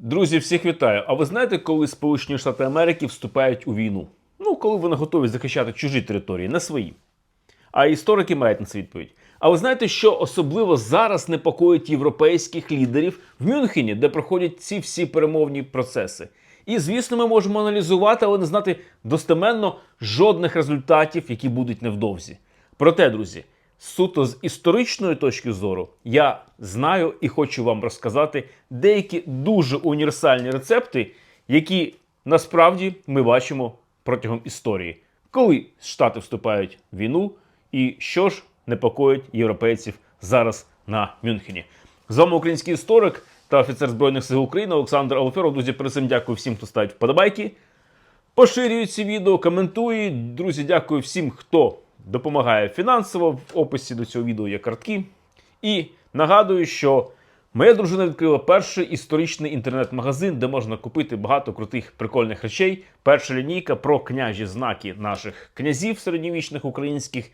Друзі, всіх вітаю. А ви знаєте, коли Сполучені Штати Америки вступають у війну? Ну, коли вони готові захищати чужі території, не свої. А історики мають на це відповідь. А ви знаєте, що особливо зараз непокоїть європейських лідерів в Мюнхені, де проходять ці всі перемовні процеси? І звісно, ми можемо аналізувати, але не знати достеменно жодних результатів, які будуть невдовзі. Проте, друзі, суто з історичної точки зору, я знаю і хочу вам розказати деякі дуже універсальні рецепти, які насправді ми бачимо протягом історії, коли Штати вступають в війну, і що ж непокоїть європейців зараз на Мюнхені. З вами український історик та офіцер Збройних сил України Олександр Алферов. Друзі, перед цим дякую всім, хто ставить вподобайки. Поширюють ці відео, коментують. Друзі, дякую всім, хто допомагає фінансово. В описі до цього відео є картки. І нагадую, що моя дружина відкрила перший історичний інтернет-магазин, де можна купити багато крутих прикольних речей. Перша лінійка про княжі знаки наших князів середньовічних українських.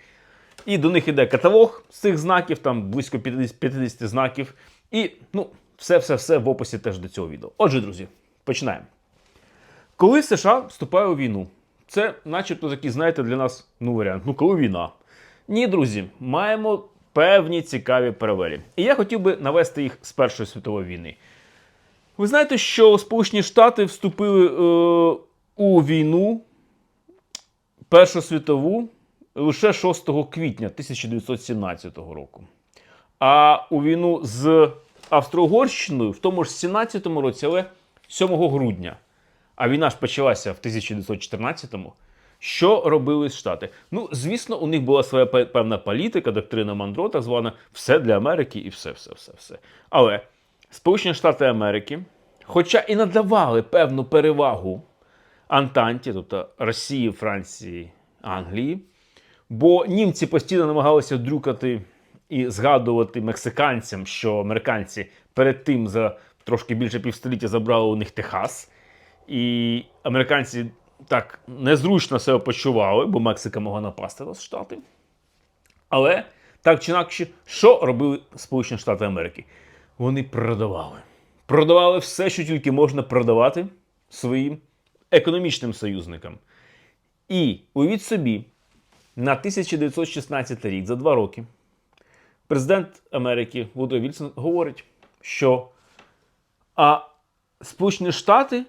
І до них іде каталог з цих знаків, там близько 50, 50 знаків. І ну, все-все-все в описі теж до цього відео. Отже, друзі, починаємо. Коли США вступає у війну, це начебто такий, знаєте, для нас ну, варіант. Ну, коли війна. Ні, друзі, маємо певні цікаві паралелі. І я хотів би навести їх з Першої світової війни. Ви знаєте, що Сполучені Штати вступили е, у війну Першу світову лише 6 квітня 1917 року. А у війну з Австро-Угорщиною в тому ж 17-му році, але 7 грудня. А війна ж почалася в 1914-му. Що робили Штати? Ну, звісно, у них була своя певна політика, доктрина Мандро, так звана все для Америки і все, все, все, все. Але Сполучені Штати Америки, хоча і надавали певну перевагу Антанті, тобто Росії, Франції, Англії, бо німці постійно намагалися дрюкати і згадувати мексиканцям, що американці перед тим за трошки більше півстоліття забрали у них Техас. І американці так незручно себе почували, бо Мексика могла напасти на Штати. Але так чи інакше, що робили Сполучені Штати Америки? Вони продавали. Продавали все, що тільки можна продавати своїм економічним союзникам. І уявіть собі, на 1916 рік, за два роки, президент Америки Вудро Вільсон говорить, що а Сполучені Штати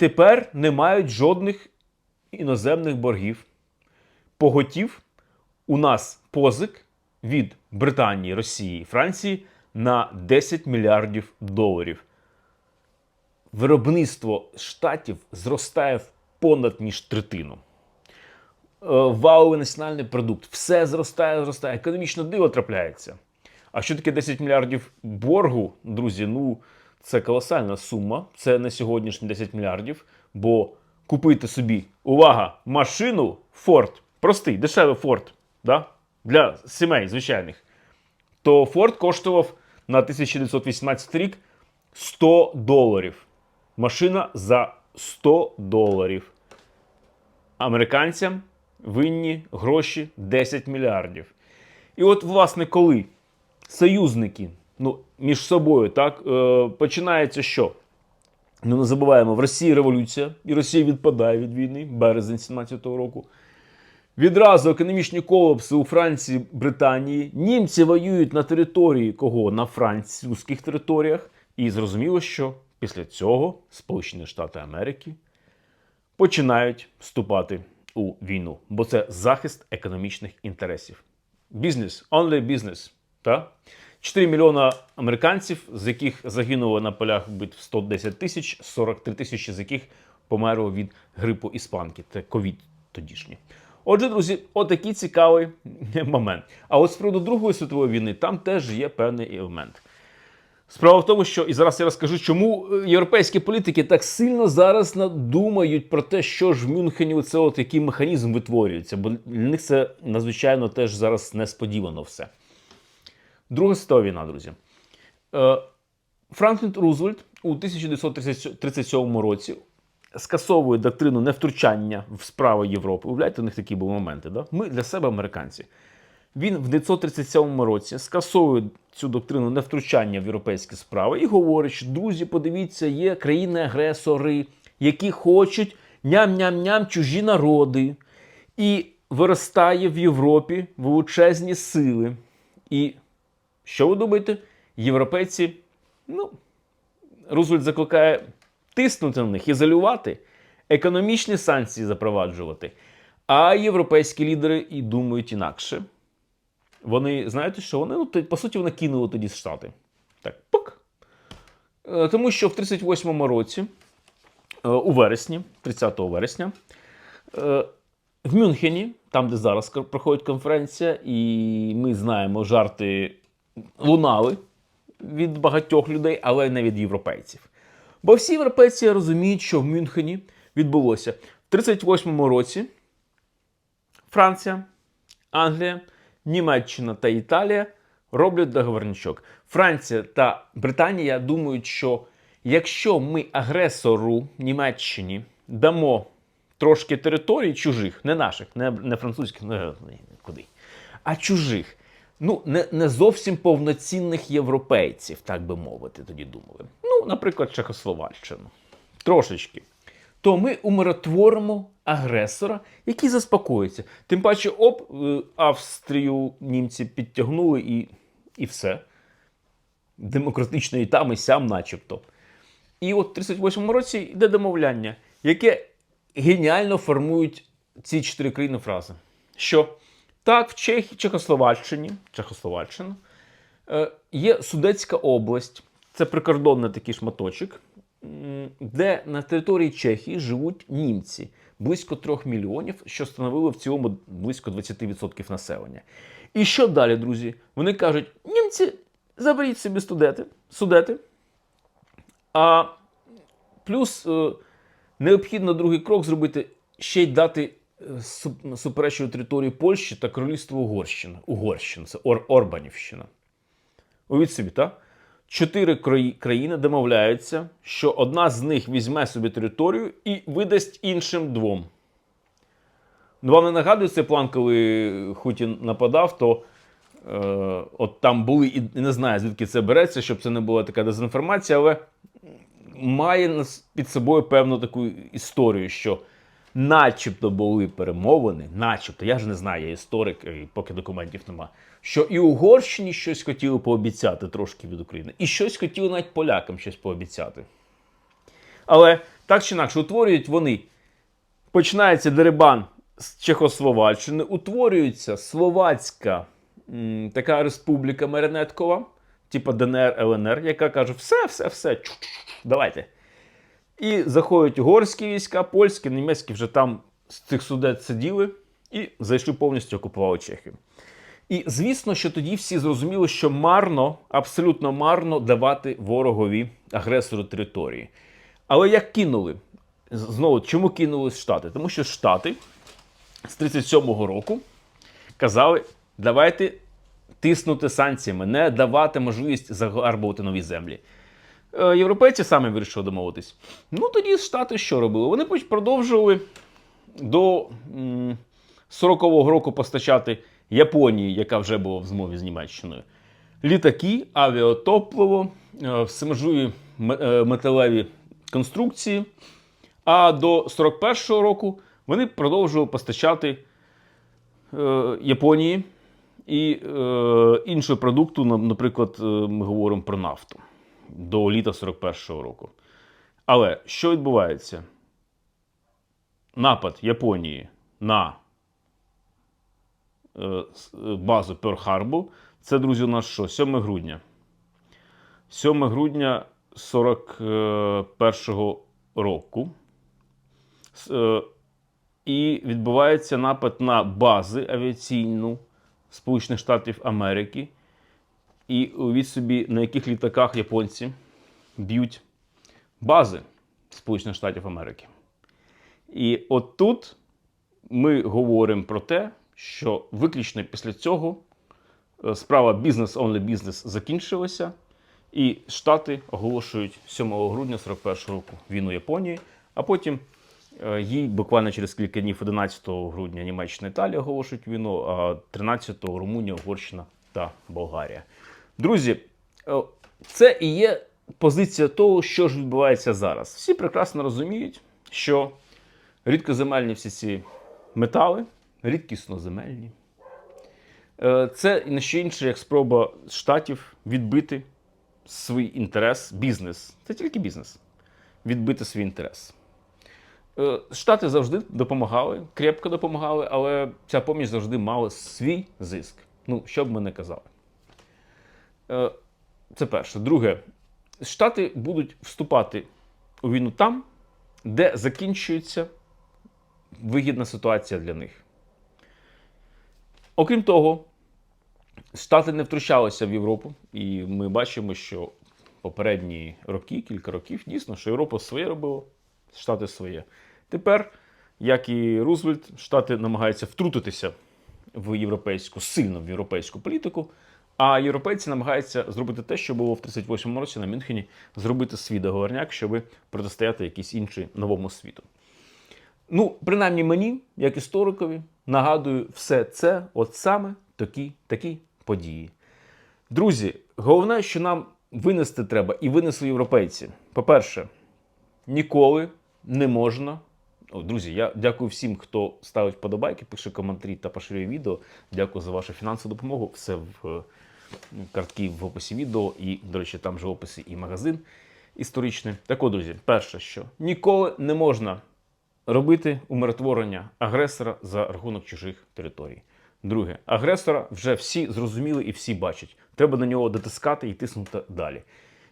тепер не мають жодних іноземних боргів. Поготів у нас позик від Британії, Росії і Франції на 10 мільярдів доларів. Виробництво штатів зростає в понад ніж третину. Е, Валовий національний продукт. Все зростає, зростає. Економічно диво трапляється. А що таке 10 мільярдів боргу, друзі? Ну, це колосальна сума. Це на сьогоднішні 10 мільярдів. Бо купити собі, увага, машину Ford, простий, дешевий Ford, да? для сімей звичайних, то Ford коштував на 1918 рік 100 доларів. Машина за 100 доларів. Американцям винні гроші 10 мільярдів. І от, власне, коли союзники ну, між собою так, е, починається що? Ну, не забуваємо, в Росії революція, і Росія відпадає від війни, березень 17-го року. Відразу економічні колапси у Франції, Британії. Німці воюють на території кого? На французьких територіях. І зрозуміло, що після цього Сполучені Штати Америки починають вступати у війну, бо це захист економічних інтересів. Бізнес, only business. Та? 4 мільйона американців, з яких загинуло на полях битв 110 тисяч, 43 тисячі з яких померло від грипу іспанки. Це ковід тодішній. Отже, друзі, отакий цікавий момент. А от з приводу Другої світової війни там теж є певний елемент. Справа в тому, що і зараз я розкажу, чому е, європейські політики так сильно зараз надумають про те, що ж в Мюнхені це от який механізм витворюється, бо для них це надзвичайно теж зараз несподівано все. Друга світова війна, друзі. Е, Франклін Рузвельт у 1937 році скасовує доктрину невтручання в справи Європи. Уявляєте, у них такі були моменти. Да? Ми для себе американці. він в 1937 році скасовує цю доктрину невтручання в європейські справи і говорить, що друзі, подивіться, є країни-агресори, які хочуть ням-ням-ням чужі народи. І виростає в Європі величезні сили. І що ви думаєте? Європейці, ну, Рузвельт закликає тиснути на них, ізолювати, економічні санкції запроваджувати. А європейські лідери і думають інакше. Вони, знаєте що, вони, ну, по суті, вони кинули тоді Штати. Так, пук. Е, Тому що в 38-му році, е, у вересні, 30 вересня, е, в Мюнхені, там, де зараз проходить конференція, і ми знаємо, жарти лунали від багатьох людей, але не від європейців. Бо всі європейці розуміють, що в Мюнхені відбулося в 38-му році Франція, Англія, Німеччина та Італія роблять договорничок. Франція та Британія думають, що якщо ми агресору Німеччині дамо трошки територій чужих, не наших, не, французьких, не, не куди, а чужих. Ну, не, не зовсім повноцінних європейців, так би мовити, тоді думали. Ну, наприклад, Чехословаччину. Трошечки. То ми умиротворимо агресора, який заспокоїться. Тим паче, оп, е, Австрію німці підтягнули і, і все. Демократично і там, і сям, начебто. І от в 38-му році йде домовляння, яке геніально формують ці чотири країни фрази. Що так, в Чехії, Чехословаччині, Чехословаччина, е, є Судецька область, це прикордонний такий шматочок, де на території Чехії живуть німці близько 3 мільйонів, що становило в цілому близько 20% населення. І що далі, друзі? Вони кажуть: німці, заберіть собі студети, судети. А плюс е, необхідно другий крок зробити ще й дати е, суп- територію Польщі та Королівство Угорщина. Угорщина, це Ор- Орбанівщина. Уявіть собі, так? Чотири краї- країни домовляються, що одна з них візьме собі територію і видасть іншим двом. Ну, вам не нагадує цей план, коли Хутін нападав, то е, от там були, і не знаю, звідки це береться, щоб це не була така дезінформація, але має під собою певну таку історію, що начебто були перемовини, начебто, я ж не знаю, я історик, і поки документів нема, що і Угорщині щось хотіли пообіцяти трошки від України, і щось хотіли навіть полякам щось пообіцяти. Але так чи інакше, утворюють вони. Починається дерибан з Чехословаччини, утворюється Словацька м, така республіка Маринеткова, типу ДНР, ЛНР, яка каже: все, все, все, давайте. І заходять угорські війська, польські, німецькі вже там з цих судет сиділи і зайшли повністю окупували Чехію. І звісно, що тоді всі зрозуміли, що марно, абсолютно марно давати ворогові агресору території. Але як кинули? Знову, чому кинули Штати? Тому що Штати з 37-го року казали, давайте тиснути санкціями, не давати можливість загарбувати нові землі. Е, Європейці самі вирішили домовитись. Ну тоді Штати що робили? Вони продовжували до 40-го року постачати Японії, яка вже була в змові з Німеччиною. Літаки, авіатопливо, е, всеможливі е, металеві конструкції. А до 41-го року вони продовжували постачати е, Японії і е, іншого продукту, наприклад, ми говоримо про нафту до літа 41-го року. Але що відбувається? Напад Японії на е, е, базу Перл-Харбор. Це, друзі, у нас що? 7 грудня. 7 грудня 41-го року. Е, І відбувається напад на бази авіаційну Сполучених Штатів Америки. І уявіть собі, на яких літаках японці б'ють бази Сполучених Штатів Америки. І от тут ми говоримо про те, що виключно після цього е, справа бізнес-онли бізнес закінчилася, і Штати оголошують 7 грудня 41 року війну Японії, а потім Е, Їй буквально через кілька днів 11 грудня Німеччина Італія оголошують війну, а 13-го Румунія, Угорщина та Болгарія. Друзі, е, це і є позиція того, що ж відбувається зараз. Всі прекрасно розуміють, що рідкоземельні всі ці метали, рідкісноземельні, е, це не що інше, як спроба штатів відбити свій інтерес, бізнес. Це тільки бізнес. Відбити свій інтерес. Е, Штати завжди допомагали, крепко допомагали, але ця поміч завжди мала свій зиск. Ну, що б ми не казали. Е, Це перше. Друге, Штати будуть вступати у війну там, де закінчується вигідна ситуація для них. Окрім того, Штати не втручалися в Європу, і ми бачимо, що попередні роки, кілька років, дійсно, що Європа своє робила, Штати своє. Тепер, як і Рузвельт, Штати намагаються втрутитися в європейську, сильно в європейську політику, а європейці намагаються зробити те, що було в 38-му році на Мюнхені, зробити свій договорняк, щоб протистояти якійсь іншій новому світу. Ну, принаймні мені, як історикові, нагадую все це, от саме такі, такі події. Друзі, головне, що нам винести треба, і винесли європейці. По-перше, ніколи не можна. О, друзі, я дякую всім, хто ставить вподобайки, пише коментарі та поширює відео. Дякую за вашу фінансову допомогу. Все в е, картки в описі відео, і, до речі, там же в описі і магазин історичний. Так от, друзі, перше, що ніколи не можна робити умиротворення агресора за рахунок чужих територій. Друге, агресора вже всі зрозуміли і всі бачать. Треба на нього дотискати і тиснути далі.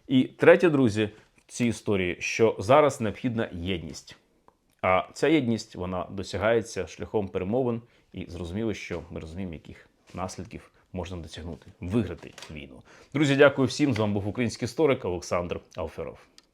І третє, друзі, в цій історії, що зараз необхідна єдність. А ця єдність вона досягається шляхом перемовин, і зрозуміло, що ми розуміємо, яких наслідків можна досягнути, виграти війну. Друзі, дякую всім. З вами був український історик Олександр Алферов.